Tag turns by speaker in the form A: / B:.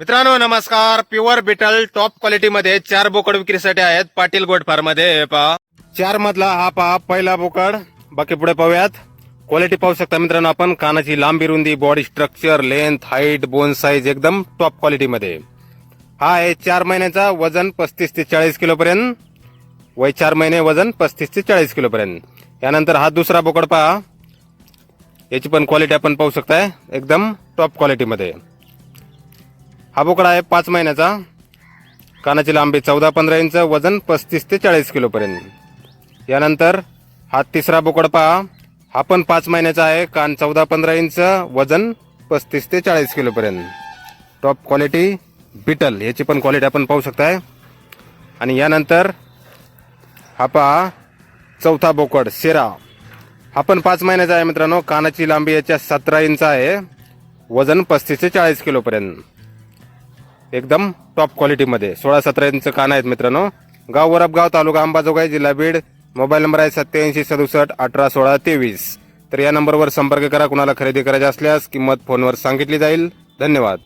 A: मित्रांनो नमस्कार. Pure beetle top क्वालिटीमध्ये चार बोकड विक्रीसाठी आहेत पाटील गोट फार्ममध्ये. पहा. चार मधला हा पहा पहिला बोकड. बाकी पुढे पाहूयात. क्वालिटी पाहू शकता मित्रांनो आपण. कानाची लांबी रुंदी body structure length height bone size एकदम टॉप क्वालिटीमध्ये हा आहे चार महिन्याचा वजन पस्तीस ते चाळीस किलो पर्यंत. वय चार महिने वजन पस्तीस ते चाळीस किलो पर्यंत. यानंतर हा दुसरा बोकड पहा. याची पण क्वालिटी आपण पाहू शकताय. एकदम टॉप क्वालिटीमध्ये हा बोकडा आहे पाच महिन्याचा. कानाची लांबी चौदा पंधरा इंच वजन पस्तीस ते चाळीस किलोपर्यंत यानंतर हा तिसरा बोकड पहा. हा पण पाच महिन्याचा आहे. कान चौदा पंधरा इंच वजन पस्तीस ते चाळीस किलोपर्यंत टॉप क्वालिटी बिटल याची पण क्वालिटी आपण पाहू शकताय. आणि यानंतर हा पहा. चौथा बोकड शेरा. हा पण पाच महिन्याचा आहे मित्रांनो. कानाची लांबी याच्या सतरा इंच आहे. वजन पस्तीस ते चाळीस किलोपर्यंत एकदम टॉप क्वालिटीमध्ये सोळा सतरा इंच कान आहेत मित्रांनो. गाव वरपगाव तालुका अंबाजोगाई जिल्हा बीड. मोबाईल नंबर आहे सत्याऐंशी सदुसष्ट अठरा सोळा तेवीस. तर या नंबरवर संपर्क करा कुणाला खरेदी करायची असल्यास किंमत फोनवर सांगितली जाईल. धन्यवाद.